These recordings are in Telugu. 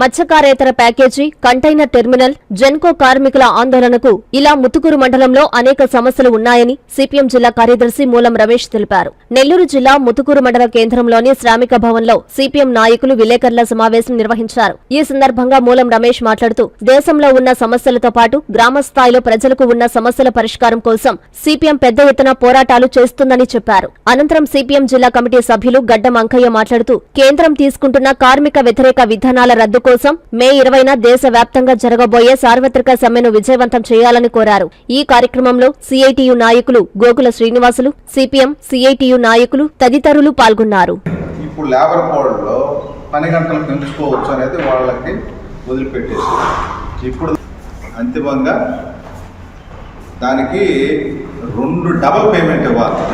మత్స్యకారేతర ప్యాకేజీ కంటైనర్ టెర్మినల్ జెన్కో కార్మికుల ఆందోళనకు ఇలా ముతుకూరు మండలంలో అనేక సమస్యలు ఉన్నాయని సిపిఎం జిల్లా కార్యదర్శి మూలం రమేష్ తెలిపారు. నెల్లూరు జిల్లా ముతుకూరు మండల కేంద్రంలోని శ్రామిక భవన్లో సిపిఎం నాయకులు విలేకరుల సమావేశం నిర్వహించారు. ఈ సందర్భంగా మూలం రమేష్ మాట్లాడుతూ దేశంలో ఉన్న సమస్యలతో పాటు గ్రామ స్థాయిలో ప్రజలకు ఉన్న సమస్యల పరిష్కారం కోసం సిపిఎం పెద్ద ఎత్తున పోరాటాలు చేస్తుందని చెప్పారు. అనంతరం సిపిఎం జిల్లా కమిటీ సభ్యులు గడ్డం అంకయ్య మాట్లాడుతూ కేంద్రం తీసుకుంటున్న కార్మిక వ్యతిరేక విధానాల రద్దు కోసం మే ఇరవైన దేశవ్యాప్తంగా జరగబోయే సార్వత్రిక సమ్మెను విజయవంతం చేయాలని కోరారు. ఈ కార్యక్రమంలో సిఐటియు నాయకులు గోకుల శ్రీనివాసులు సిపిఎం సిఐటియు నాయకులు తదితరులు పాల్గొన్నారు. ఇప్పుడు లేబర్ కోడ్లో పని గంటలు పెంచుకోవచ్చు అనేది వాళ్ళకి వదిలిపెట్టేసి ఇప్పుడు అంతిమంగా దానికి రెండు డబల్ పేమెంట్ ఇవ్వాలి.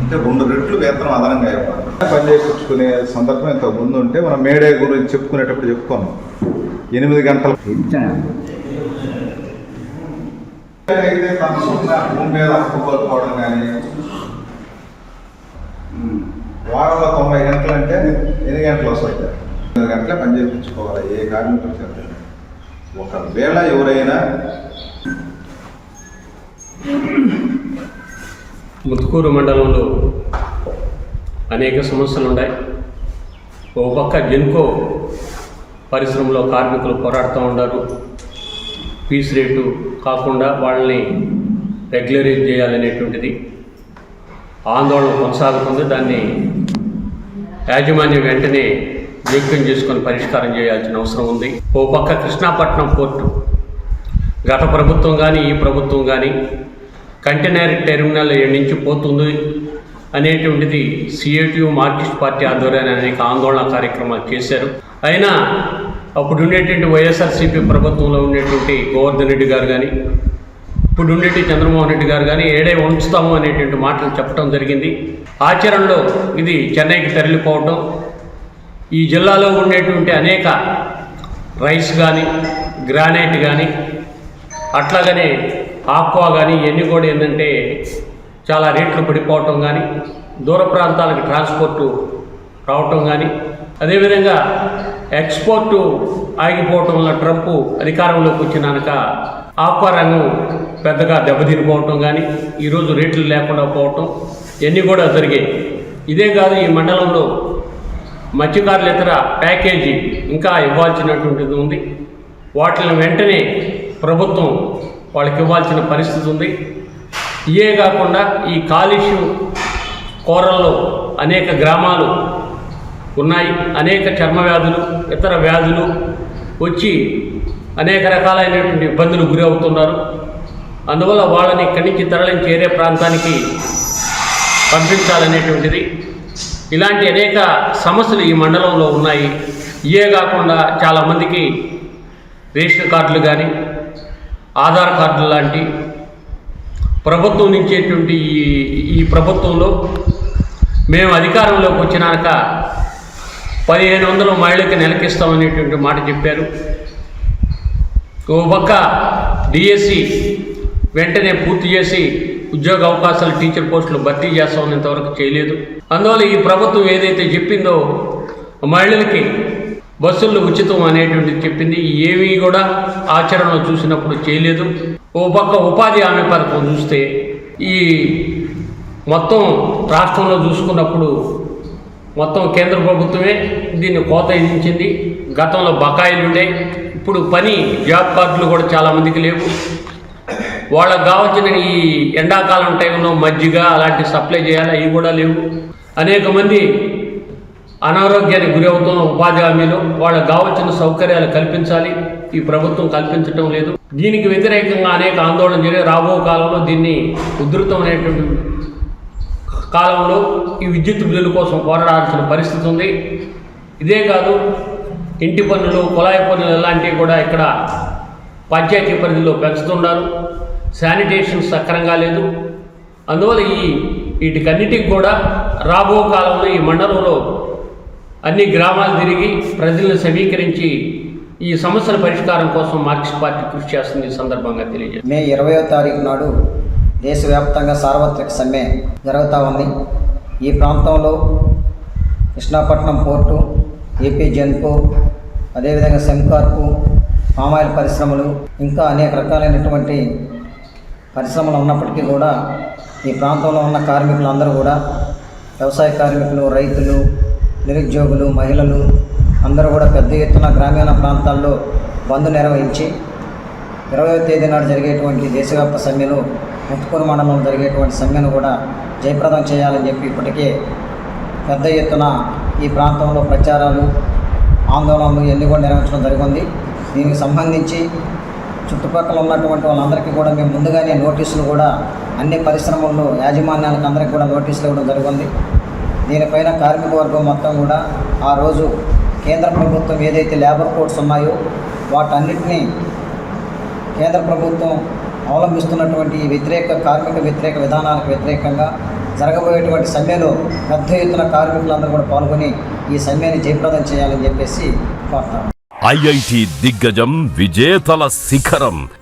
అంటే రెండు రెట్లు వేతనం అదనంగా ఇవ్వాలి. పని చేయించుకునే సందర్భం ఇంత ముందు ఉంటే మనం మేడే గురించి చెప్పుకునేటప్పుడు చెప్పుకున్నాం ఎనిమిది గంటల అయితే తన సొంత భూమి మీద హక్కు కానీ వారంలో తొంభై గంటలు అంటే ఎన్ని గంటలు వస్తాయి ఎనిమిది గంటలే పని చేయించుకోవాలి ఏ కార్మికులు చేత ఒకవేళ ఎవరైనా ముత్తుకూరు మండలంలో అనేక సమస్యలు ఉన్నాయి ఓ పక్క జెన్కో పరిశ్రమలో కార్మికులు పోరాడుతూ ఉన్నారు పీస్ రేటు కాకుండా వాళ్ళని రెగ్యులరైజ్ చేయాలనేటువంటిది. ఆందోళన కొనసాగుతుంది. దాన్ని యాజమాన్యం వెంటనే జోక్యం చేసుకొని పరిష్కారం చేయాల్సిన అవసరం ఉంది. ఓ పక్క కృష్ణాపట్నం పోర్టు. గత ప్రభుత్వం కానీ ఈ ప్రభుత్వం కానీ కంటైనర్ టెర్మినల్ ఎక్కడి నుంచి పోతుంది. అనేటువంటిది సిఐటియు మార్క్సిస్ట్ పార్టీ ఆధ్వర్యాన్ని అనేక ఆందోళన కార్యక్రమాలు చేశారు. అయినా అప్పుడు ఉండేటువంటి వైఎస్ఆర్సీపీ ప్రభుత్వంలో ఉండేటువంటి గోవర్ధన్ రెడ్డి గారు కానీ ఇప్పుడు ఉండేటి చంద్రమోహన్ రెడ్డి గారు కానీ ఏడే ఉంచుతాము అనేటువంటి మాటలు చెప్పడం జరిగింది. ఆచరణలో ఇది చెన్నైకి తరలిపోవటం ఈ జిల్లాలో ఉండేటువంటి అనేక రైస్ కానీ గ్రానైట్ కానీ అట్లాగనే ఆక్వా కానీ ఇవన్నీ కూడా ఏంటంటే చాలా రేట్లు పడిపోవటం కానీ దూర ప్రాంతాలకు ట్రాన్స్పోర్టు రావటం కానీ అదేవిధంగా ఎక్స్పోర్టు ఆగిపోవటం వల్ల ట్రంప్ అధికారంలోకి వచ్చినాక ఆక్వా రంగం పెద్దగా దెబ్బతినిపోవటం కానీ ఈరోజు రేట్లు లేకుండా పోవటం ఇవన్నీ కూడా జరిగాయి. ఇదే కాదు ఈ మండలంలో మత్స్యకారుల ఇతర ప్యాకేజీ ఇంకా ఇవ్వాల్సినటువంటిది ఉంది. వాటిని వెంటనే ప్రభుత్వం వాళ్ళకి ఇవ్వాల్సిన పరిస్థితి ఉంది. ఇవే కాకుండా ఈ కాలుష్యం కోరల్లో అనేక గ్రామాలు ఉన్నాయి. అనేక చర్మ వ్యాధులు ఇతర వ్యాధులు వచ్చి అనేక రకాలైనటువంటి ఇబ్బందులు గురి అవుతున్నారు. అందువల్ల వాళ్ళని ఇక్కడి నుంచి తరలించి వేరే ప్రాంతానికి పంపించాలనేటువంటిది. ఇలాంటి అనేక సమస్యలు ఈ మండలంలో ఉన్నాయి. ఇవే కాకుండా చాలామందికి రేషన్ కార్డులు కానీ ఆధార్ కార్డులు లాంటి ప్రభుత్వం నుంచేటువంటి ఈ ఈ ప్రభుత్వంలో మేము అధికారంలోకి వచ్చినాక పదిహేను వందలు మహిళకి నెలకిస్తామనేటువంటి మాట చెప్పారు. ఓ పక్క డిఎస్సి వెంటనే పూర్తి చేసి ఉద్యోగ అవకాశాలు టీచర్ పోస్టులు భర్తీ చేస్తామని ఇంతవరకు చేయలేదు. అందువల్ల ఈ ప్రభుత్వం ఏదైతే చెప్పిందో మహిళలకి బస్సుల్లో ఉచితం అనేటువంటిది చెప్పింది. ఏమీ కూడా ఆచరణలో చూసినప్పుడు చేయలేదు. ఓ పక్క ఉపాధి హామీ పథకం చూస్తే ఈ మొత్తం రాష్ట్రంలో చూసుకున్నప్పుడు మొత్తం కేంద్ర ప్రభుత్వమే దీన్ని కోత విధించింది. గతంలో బకాయిలు ఉండే ఇప్పుడు పని జాబ్ కార్డులు కూడా చాలామందికి లేవు. వాళ్ళకు కావాల్సిన ఈ ఎండాకాలం టైంలో మజ్జిగ అలాంటి సప్లై చేయాలి అవి కూడా లేవు. అనేక మంది అనారోగ్యానికి గురి అవుతున్న ఉపాధి హామీలు వాళ్ళకు కావాల్సిన సౌకర్యాలు కల్పించాలి. ఈ ప్రభుత్వం కల్పించటం లేదు. దీనికి వ్యతిరేకంగా అనేక ఆందోళన జరిగి రాబో కాలంలో దీన్ని ఉధృతమైనటువంటి కాలంలో ఈ విద్యుత్ బిల్లుల కోసం పోరాడాల్సిన పరిస్థితి ఉంది. ఇదే కాదు ఇంటి పన్నులు కుళాయి పన్నులు ఇలాంటివి కూడా ఇక్కడ పంచాయతీ పరిధిలో పెంచుతున్నారు. శానిటేషన్ సక్రంగా లేదు. అందువల్ల ఈ వీటికన్నిటికి కూడా రాబో కాలంలో ఈ మండలంలో అన్ని గ్రామాలు తిరిగి ప్రజలను సమీకరించి ఈ సమస్యల పరిష్కారం కోసం మార్క్సిస్ట్ పార్టీ కృషి చేస్తుంది ఈ సందర్భంగా తెలియజేస్తుంది మే ఇరవయో తారీఖు నాడు దేశవ్యాప్తంగా సార్వత్రిక సమ్మె జరుగుతూ ఉంది. ఈ ప్రాంతంలో కృష్ణాపట్నం పోర్టు ఏపీ జెన్కో అదేవిధంగా సెంకార్పు పామాయిల్ పరిశ్రమలు ఇంకా అనేక రకాలైనటువంటి పరిశ్రమలు ఉన్నప్పటికీ కూడా ఈ ప్రాంతంలో ఉన్న కార్మికులందరూ కూడా వ్యవసాయ కార్మికులు రైతులు నిరుద్యోగులు మహిళలు అందరూ కూడా పెద్ద ఎత్తున గ్రామీణ ప్రాంతాల్లో బంద్ నిర్వహించి ఇరవై తేదీ నాడు జరిగేటువంటి దేశవ్యాప్త సమ్మెను ముత్తుకూరు మండలంలో జరిగేటువంటి సమ్మెను కూడా జయప్రదం చేయాలని చెప్పి ఇప్పటికే పెద్ద ఎత్తున ఈ ప్రాంతంలో ప్రచారాలు ఆందోళనలు ఎన్ని కూడా నిర్వహించడం జరిగింది. దీనికి సంబంధించి చుట్టుపక్కల ఉన్నటువంటి వాళ్ళందరికీ కూడా మేము ముందుగానే నోటీసులు కూడా అన్ని పరిశ్రమల్లో యాజమాన్యాలకు అందరికీ కూడా నోటీసులు ఇవ్వడం జరిగింది. దీనిపైన కార్మిక వర్గం మొత్తం కూడా ఆ రోజు కేంద్ర ప్రభుత్వం ఏదైతే లేబర్ కోడ్స్ ఉన్నాయో వాటన్నిటినీ కేంద్ర ప్రభుత్వం అవలంబిస్తున్నటువంటి వ్యతిరేక కార్మిక వ్యతిరేక విధానాలకు వ్యతిరేకంగా జరగబోయేటువంటి సమ్మెలో పెద్ద ఎత్తున కార్మికులందరూ కూడా పాల్గొని ఈ సమ్మెని జయప్రదం చేయాలని చెప్పేసి కోరుతాను ఐఐటి దిగ్గజం విజేతల శిఖరం.